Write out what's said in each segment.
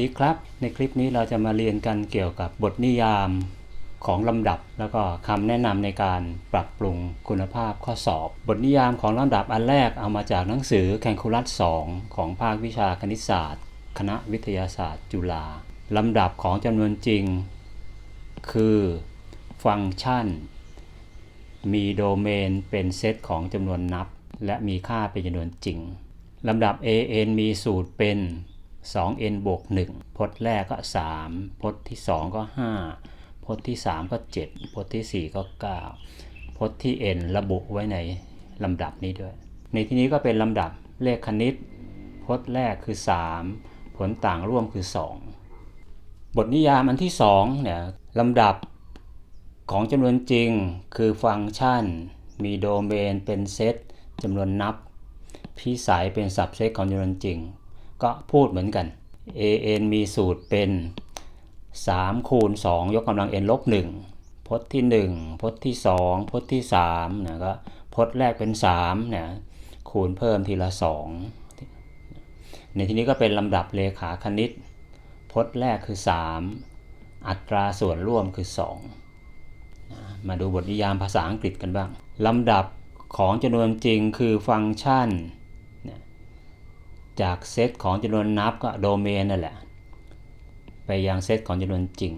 ดีครับ ในคลิปนี้เราจะมาเรียนกันเกี่ยวกับบทนิยามของลำดับ แล้วก็คำแนะนำในการปรับปรุงคุณภาพข้อสอบ บทนิยามของลำดับอันแรกเอามาจากหนังสือแคนคูลัส 2 ของภาควิชาคณิตศาสตร์ คณะวิทยาศาสตร์จุฬาลำดับของจำนวนจริง คือฟังก์ชัน มีโดเมนเป็นเซตของจำนวนนับ และมีค่าเป็นจำนวนจริงลำดับ an มีสูตรเป็น 2n บวก1พจน์แรกก็ 3 พจน์ที่ 2 ก็ 5 พจน์ที่ 3 ก็ 7 พจน์ที่ 4 ก็ 9 พจน์ที่ n ระบุไว้ในลำดับนี้ด้วย ในที่นี้ก็เป็นลำดับเลขคณิต พจน์แรกคือ 3 ผลต่างร่วมคือ 2 บทนิยามอันที่2เนี่ยลำดับของจำนวนจริงคือฟังก์ชัน มีโดเมนเป็นเซตจำนวนนับ พิสัยเป็นสับเซตของจำนวนจริง ก็พูดเหมือนกัน an มีสูตรเป็น 3 คูณ 2 ยกกำลัง n ลบ 1 พจน์ที่ 1 พจน์ที่ 2 พจน์ที่3นะก็พจน์แรกเป็น3นะคูณเพิ่มทีละ 2 ในที่นี้ก็เป็นลำดับเลขาคณิต พจน์แรกคือ 3 อัตราส่วนร่วมคือ 2 มาดูบทนิยามภาษาอังกฤษกันบ้างลำดับของจำนวนจริงคือฟังก์ชัน จากเซตของจำนวนนับก็โดเมนนั่นแหละ ไปยังเซตของจำนวนจริง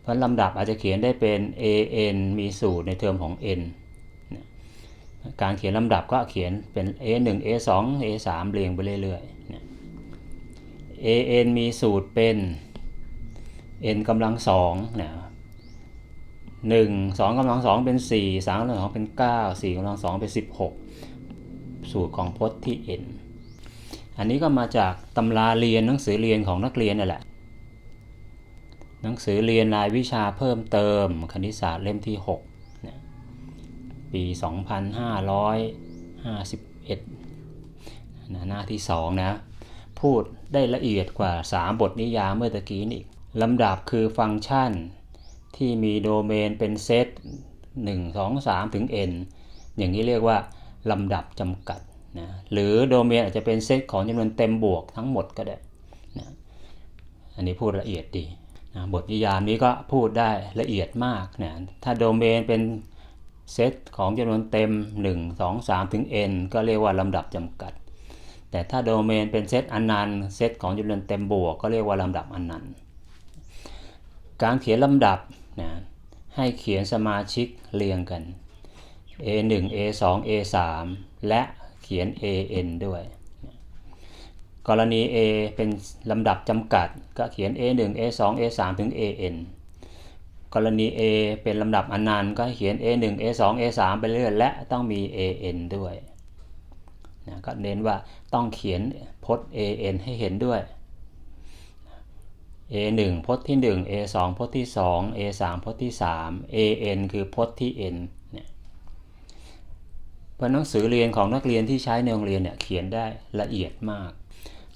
เพราะลำดับอาจจะเขียนได้เป็น an มีสูตรในเทอมของ n การเขียนลำดับก็เขียนเป็น a1 a2 a3 เรียงไปเรื่อยๆ an มีสูตรเป็น n กำลังสองนะหนึ่งสองกำลังสองเป็นสี่สามกำลังสองเป็นเก้าสี่กำลังสองเป็นสิบหกสูตรของพจน์ที่ n อันนี้ก็มาจากตำราเรียนหนังสือเรียนของนักเรียนนั่แหละ หนังสือเรียนรายวิชาเพิ่มเติมคณิตศาสตร์เล่มที่6ปี 2551นะหน้าที่ 2 นะ พูดได้ละเอียดกว่า 3 บทนิยามเมื่อตะกี้นี่ลำดับคือฟังก์ชันที่มีโดเมนเป็นเซต1 2 3 ถึง n อย่างนี้เรียกว่าลำดับจำกัด นะหรือโดเมนอาจจะเป็นเซตของจำนวนเต็มบวกทั้งหมดก็ได้นะอันนี้พูดละเอียดดีนะบทนิยามนี้ก็พูดได้ละเอียดมากนะถ้าโดเมนเป็นเซตของจำนวนเต็ม 1 2 3 ถึง n ก็เรียกว่าลำดับจำกัด แต่ถ้าโดเมนเป็นเซตอนันต์เซตของจำนวนเต็มบวก ก็เรียกว่าลำดับอนันต์การเขียนลำดับนะให้เขียนสมาชิกเรียงกัน A1 A2 A3 และ เขียน AN ด้วย กรณี A เป็นลำดับจำกัด ก็เขียน A1 A2 A3 ถึง AN กรณี A เป็นลำดับอนันต์ก็เขียน A1 A2 A3 ไปเรื่อยและต้องมี AN ด้วยนะก็เน้นว่าต้องเขียนพจน์ AN ให้เห็นด้วย A1 พจน์ที่ 1 A2 พจน์ที่ 2 A3 พจน์ที่ 3 AN คือพจน์ที่ n เนี่ย เพราะหนังสือเรียนของนักเรียนที่ใช้ในโรงเรียนเนี่ยเขียนได้ละเอียดมาก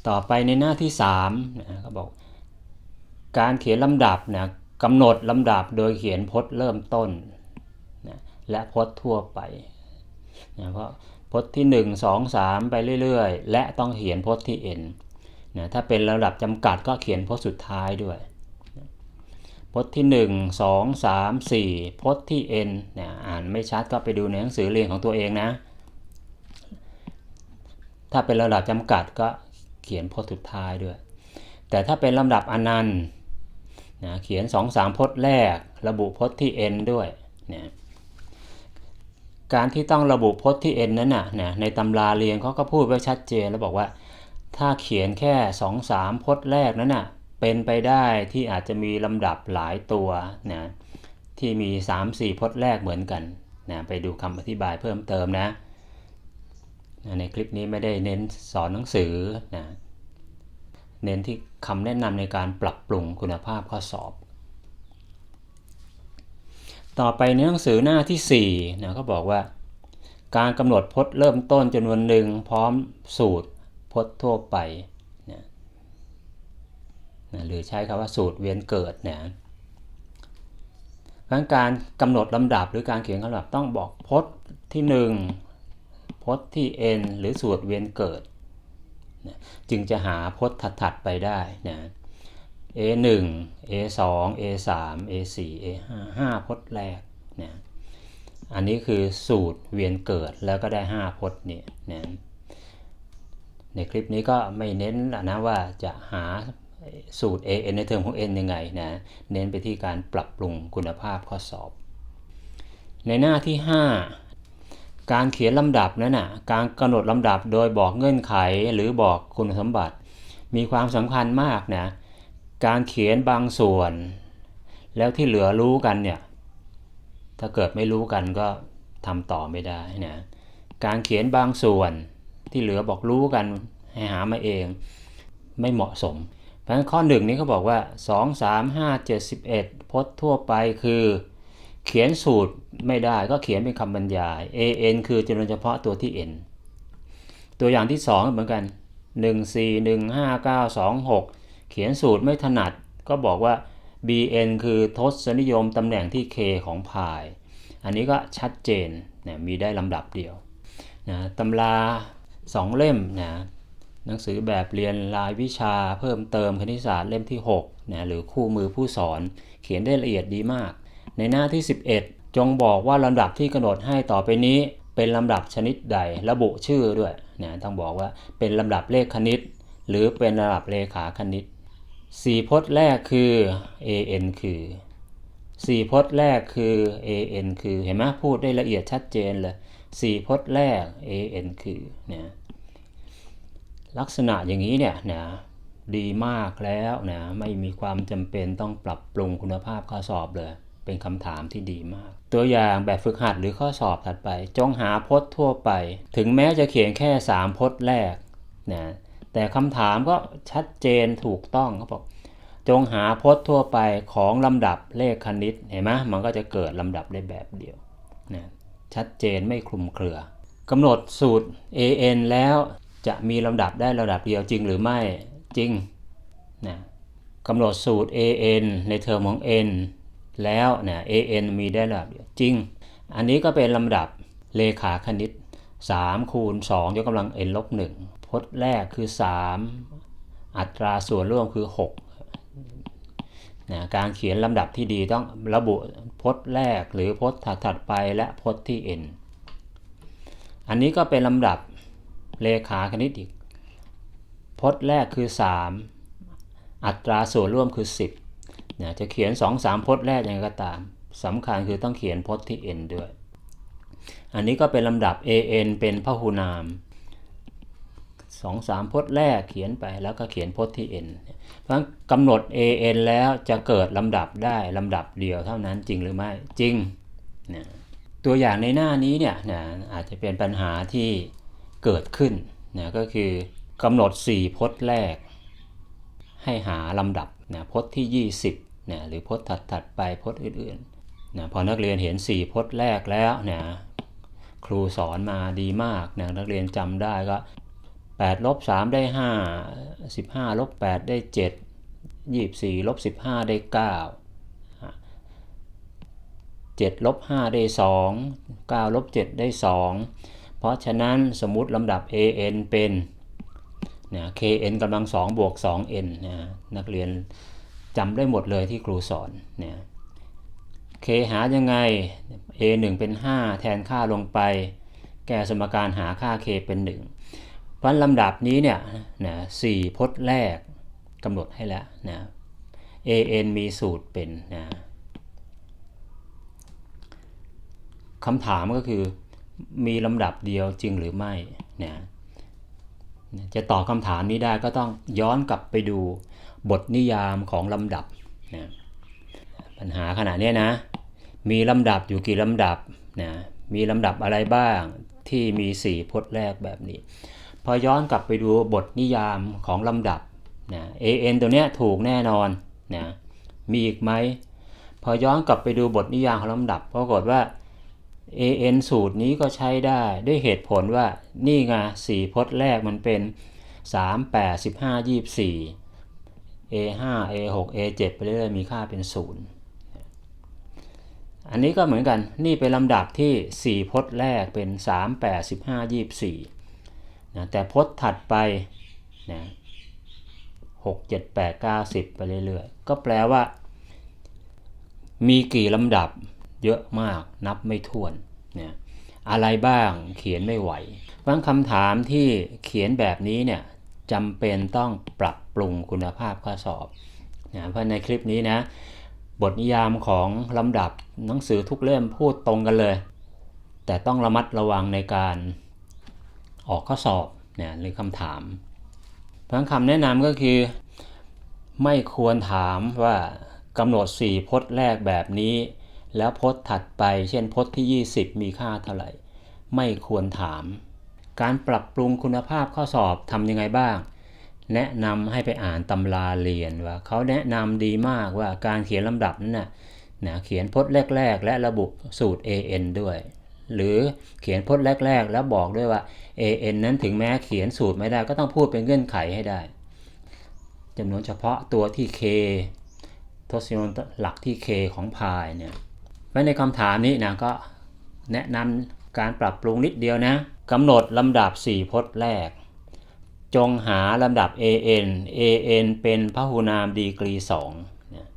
ต่อไปในหน้าที่3นะเขาบอก การเขียนลำดับนะกำหนดลำดับโดยเขียนพจน์เริ่มต้นนะและพจน์ทั่วไปนะเพราะพจน์ที่ 1 2 3 ไปเรื่อย ๆ และต้องเขียนพจน์ที่ n นะถ้าเป็นระดับจำกัดก็เขียนพจน์สุดท้ายด้วย พจน์ที่ 1 2 3 4 พจน์ที่ n นะอ่านไม่ชัดก็ไปดูในหนังสือเรียนของตัวเองนะ ถ้าเป็นระดับจำกัดก็เขียนพจน์สุดท้ายด้วย แต่ถ้าเป็นลำดับอนันต์นะเขียน 2 3 พจน์แรก ระบุพจน์ที่ n ด้วยเนะการที่ต้องระบุพจน์ที่ n นั้นนะนะในตำราเรียนเขาก็พูดไว้ชัดเจนแล้วบอกว่า ถ้าเขียนแค่2อสามพจน์แรกนั้นนะ่ะ เป็นไปได้ที่อาจจะมีลำดับหลายตัวนะที่มี 3-4 พจน์แรกเหมือนกันนะไปดูคำอธิบายเพิ่มเติมนะนะในคลิปนี้ไม่ได้เน้นสอนหนังสือนะเน้นที่คำแนะนำในการปรับปรุงคุณภาพข้อสอบ ต่อไปในหนังสือหน้าที่4นะก็บอกว่า การกำหนดพจน์เริ่มต้นจำนวนหนึ่งพร้อมสูตรพจน์ทั่วไป นะหรือใช้คำว่าสูตรเวียนเกิดเนะการการกำหนดลำดับหรือการเขียนลำดับต้องบอกพจน์ที่ 1พจน์ที่ n หรือสูตรเวียนเกิดนะจึงจะหาพจน์ถัดๆไปได้นะ A1 A2 A3 A4 A5 5พจน์แรกนะอันนี้คือสูตรเวียนเกิดแล้วก็ได้ 5พจน์เนี่ยนะในคลิปนี้ก็ไม่เน้นนะว่าจะหา สูตร AN ในเทอมของ n ยังไงนะ เน้นไปที่การปรับปรุงคุณภาพข้อสอบ ในหน้าที่ 5 การเขียนลำดับนั้นนะการกำหนดลำดับโดยบอกเงื่อนไขหรือบอกคุณสมบัติ มีความสำคัญมากนะ การเขียนบางส่วน แล้วที่เหลือรู้กันเนี่ย ถ้าเกิดไม่รู้กันก็ทำต่อไม่ได้นะ การเขียนบางส่วนที่เหลือบอกรู้กันให้หามาเอง ไม่เหมาะสม เพราะฉะนั้นข้อหนึ่งนี้เขาบอกว่า 2 3 5 7 11พจน์ทั่วไปคือ เขียนสูตรไม่ได้ก็เขียนเป็นคำบรรยาย an คือจำนวนเฉพาะตัวที่ n ตัวอย่างที่ 2 เหมือนกัน 1 4 1 5 9 2 6 เขียนสูตรไม่ถนัดก็บอกว่า bn คือทศนิยมตำแหน่งที่ k ของพาย อันนี้ก็ชัดเจนนะมีได้ลำดับเดียวนะตำรา 2 เล่มนะ หนังสือแบบเรียนรายวิชาเพิ่มเติมคณิตศาสตร์เล่มที่6นะหรือคู่มือผู้สอน เขียนได้ละเอียดดีมาก ในหน้าที่ 11 จงบอกว่าลำดับที่กำหนดให้ต่อไปนี้ เป็นลำดับชนิดใดระบุชื่อด้วยนะต้องบอกว่าเป็นลำดับเลขคณิต หรือเป็นระดับเลขาคณิตสี่พจน์แรกคือ an คือสี่พจน์แรกคือ an คือเห็นไหมพูดได้ละเอียดชัดเจนเลยสี่พจน์แรก an คือเนี่ย ลักษณะอย่างนี้เนี่ยนะดีมากแล้วนะไม่มีความจำเป็นต้องปรับปรุงคุณภาพข้อสอบเลย เป็นคำถามที่ดีมาก ตัวอย่างแบบฝึกหัดหรือข้อสอบถัดไป จงหาพจน์ทั่วไป ถึงแม้จะเขียนแค่ 3 พจน์แรกนะแต่คำถามก็ชัดเจนถูกต้องเขาบอกจงหาพจน์ทั่วไปของลำดับเลขคณิตเห็นไหมมันก็จะเกิดลำดับได้แบบเดียวนะชัดเจนไม่คลุมเครือกำหนดสูตร an แล้ว จะมีลำดับได้ระดับเดียวจริงหรือไม่จริงนะกำหนดสูตร an ในเทอมของ n แล้วนะ an มีได้ระดับเดียวจริง อันนี้ก็เป็นลำดับเลขาคณิต 3 คูณ2ยกกำลัง n ลบ1พจน์แรกคือ 3 อัตราส่วนร่วมคือ6นะการเขียนลำดับที่ดีต้องระบุพจน์แรกหรือพจน์ถัดๆไปและพจน์ที่ n อันนี้ก็เป็นลำดับ เลขาคณิตอีก พจน์แรกคือ 3 อัตราส่วนร่วมคือ 10นะจะเขียน 2-3 พจน์แรกยังไงก็ตามสำคัญคือต้องเขียนพจน์ที่ n ด้วย อันนี้ก็เป็นลำดับ an เป็นพหูนามสองสามพจน์แรกเขียนไปแล้วก็เขียนพจน์ที่ n เพราะกำหนด an แล้วจะเกิดลำดับได้ลำดับเดียวเท่านั้นจริงหรือไม่จริงนะตัวอย่างในหน้านี้เนี่ยนะอาจจะเป็นปัญหาที่ เกิดขึ้นนะก็คือกำหนด 4 พจน์แรก ให้หาลำดับนะพจน์ที่ 20นะหรือพจน์ถัดๆไปพจน์อื่นๆนะพอนักเรียนเห็น 4 พจน์แรกแล้วนะครูสอนมาดีมากนะนักเรียนจำได้ก็8ลบ3ได้ 5 15ลบ8ได้ 7 24ลบ15 ได้ 9 7ลบ5ได้ 2 9ลบ7ได้ 2 เพราะฉะนั้นสมมุติลำดับ an เป็นนะ kn กำลัง2บวก 2n นะนักเรียนจำได้หมดเลยที่ครูสอนนะ k หายังไง a 1เป็น 5 แทนค่าลงไป แก้สมการหาค่า k เป็น 1 เพราะลำดับนี้เนี่ยนะสี่พจน์แรกกำหนดให้แล้วนะ an มีสูตรเป็นนะคำถามก็คือ มีลำดับเดียวจริงหรือไม่นะจะตอบคำถามนี้ได้ก็ต้องย้อนกลับไปดูบทนิยามของลำดับนะปัญหาขณะนี้นะ มีลำดับอยู่กี่ลำดับนะมีลำดับอะไรบ้างที่มี 4พจน์แรกแบบนี้ พอย้อนกลับไปดูบทนิยามของลำดับนะ an ตัวเนี้ยถูกแน่นอนนะมีอีกไหมพอย้อนกลับไปดูบทนิยามของลำดับปรากฏว่า an สูตรนี้ก็ใช้ได้ด้วยเหตุผลว่านี่ไงสี่พจน์แรกมันเป็น 3 8 15 24 a 5 a 6 a 7 ไปเรื่อยๆมีค่าเป็น 0 อันนี้ก็เหมือนกันนี่เป็นลำดับที่ 4 พจน์แรกเป็น 3 8 15 24นะแต่พจน์ถัดไปนะหกเจ็ดแปดเก้าสิบไปเรื่อยๆ ก็แปลว่า มีกี่ลำดับ เยอะมากนับไม่ถ้วนเนี่ยอะไรบ้างเขียนไม่ไหวบางคำถามที่เขียนแบบนี้เนี่ยจำเป็นต้องปรับปรุงคุณภาพข้อสอบนะเพราะในคลิปนี้นะบทนิยามของลำดับหนังสือทุกเล่มพูดตรงกันเลย แต่ต้องระมัดระวังในการออกข้อสอบเนี่ยหรือคำถามเพราะคำแนะนำก็คือ ไม่ควรถามว่ากำหนด 4 พจน์แรกแบบนี้ แล้วพจน์ถัดไป เช่นพจน์ที่ 20 มีค่าเท่าไหร่ ไม่ควรถาม การปรับปรุงคุณภาพข้อสอบทำยังไงบ้าง แนะนำให้ไปอ่านตำราเรียนว่าเขาแนะนำดีมากว่าการเขียนลำดับนั้นนะนะเขียนพจน์แรก ๆ และระบุสูตร an ด้วย หรือเขียนพจน์แรก ๆ แล้วบอกด้วยว่า an นั้นถึงแม้เขียนสูตรไม่ได้ก็ต้องพูดเป็นเงื่อนไขให้ได้จำนวนเฉพาะตัวที่ k ทศนิยมหลักที่ k ของพายเนี่ย ไว้ในคำถามนี้นะก็แนะนำการปรับปรุงนิดเดียวนะกำหนดลำดับ 4 พจน์แรก จงหาลำดับ an an เป็นพหูนามดีกรี2เนี่ย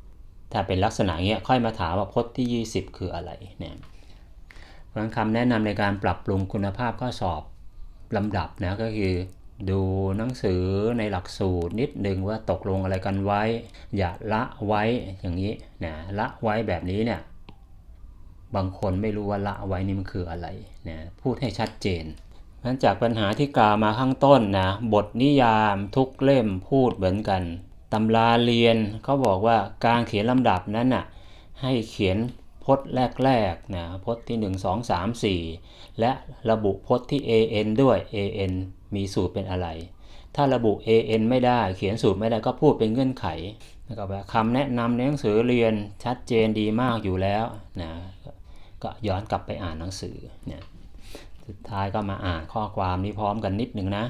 ถ้าเป็นลักษณะเงี้ยค่อยมาถามว่าพจน์ที่ 20 คืออะไรเนี่ยเพราะคำแนะนำในการปรับปรุงคุณภาพข้อสอบลำดับนะก็คือดูหนังสือในหลักสูตรนิดนึงว่าตกลงอะไรกันไว้ อย่าละไว้อย่างนี้นะละไว้แบบนี้เนี่ย บางคนไม่รู้ว่าละไว้นี่มันคืออะไรนะพูดให้ชัดเจนนั้นจากปัญหาที่กล่าวมาข้างต้นนะบทนิยามทุกเล่มพูดเหมือนกันตำราเรียนเขาบอกว่าการเขียนลำดับนั้นน่ะให้เขียนพจน์แรกๆนะพจน์ที่ 1 2 3 4 และระบุพจน์ที่ an ด้วย an มีสูตรเป็นอะไร ถ้าระบุ an ไม่ได้เขียนสูตรไม่ได้ก็พูดเป็นเงื่อนไขนะครับคำแนะนำในหนังสือเรียนชัดเจนดีมากอยู่แล้วนะ ก็ย้อนกลับไปอ่านหนังสือเนี่ยสุดท้ายก็มาอ่านข้อความนี้พร้อมกันนิดหนึ่งนะ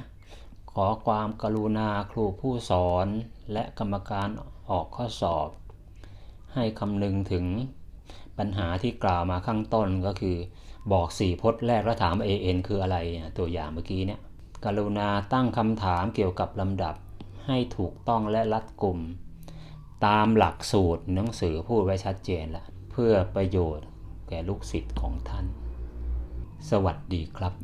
ขอความกรุณาครูผู้สอนและกรรมการออกข้อสอบ ให้คำนึงถึงปัญหาที่กล่าวมาข้างต้นก็คือบอก4พจน์แรกแล้วถาม an คืออะไรเนี่ยตัวอย่างเมื่อกี้เนี่ยกรุณาตั้งคำถามเกี่ยวกับลำดับให้ถูกต้องและรัดกุมตามหลักสูตรหนังสือพูดไว้ชัดเจนล้วเพื่อประโยชน์ ก่ลูกศิษย์ของท่าน สวัสดีครับ